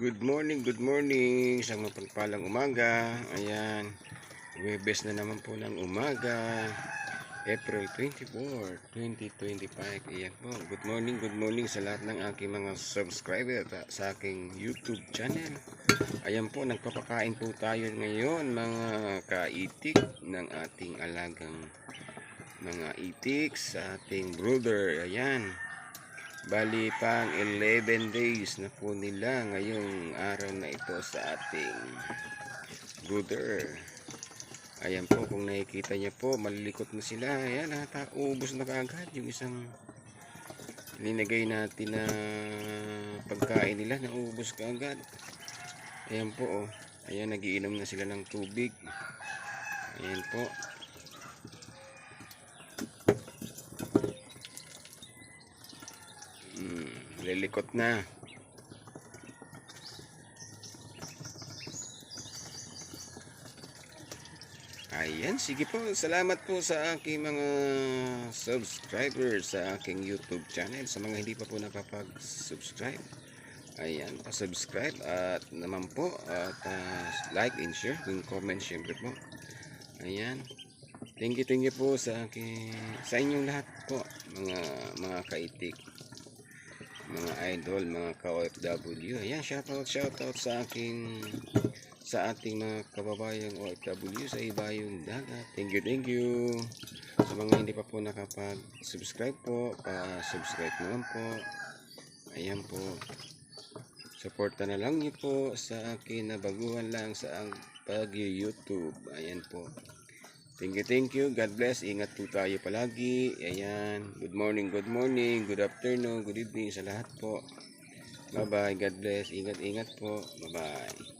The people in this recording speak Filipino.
Good morning, good morning. Isang mapagpalang umaga. Ayan. Webes na naman po ng umaga. April 24, 2025. Ayan po. Good morning, good morning sa lahat ng aking mga subscriber sa aking YouTube channel. Ayan po, nagpapakain po tayo ngayon mga kaitik ng ating alagang mga itik sa ating brother. Ayan. Bali pang 11 days na po nila ngayong araw na ito sa ating brother. Ayan po, kung nakikita niya po, malilikot na sila. Ayan, hata, ubos na kaagad yung isang linagay natin na pagkain nila, naubos kaagad. Ayan po, oh. Ayan, nagiinom na sila ng tubig. Ayan po. Lilikot na. Ayan, sige po. Salamat po sa aking mga subscribers sa aking YouTube channel. Sa mga hindi pa po nakapag-subscribe. Ayan, pa-subscribe at naman po at ah, like and share kung comment syempre po. Ayan. Thank you, thank you po sa aking sa inyong lahat po mga mga kaitik mga idol, mga ka-OFW. Ayan, shoutout, shoutout sa aking sa ating mga kababayang OFW sa ibayong dagat. Thank you, thank you. Sa mga hindi pa po nakapag-subscribe po, pa-subscribe naman po. Ayan po. Suporta na lang niyo po sa akin na baguhan lang sa ang pag-YouTube. Ayan po. Thank you, thank you. God bless. Ingat po tayo palagi. Ayan. Good morning, good morning. Good afternoon, good evening sa lahat po. Bye-bye. God bless. Ingat, ingat po. Bye-bye.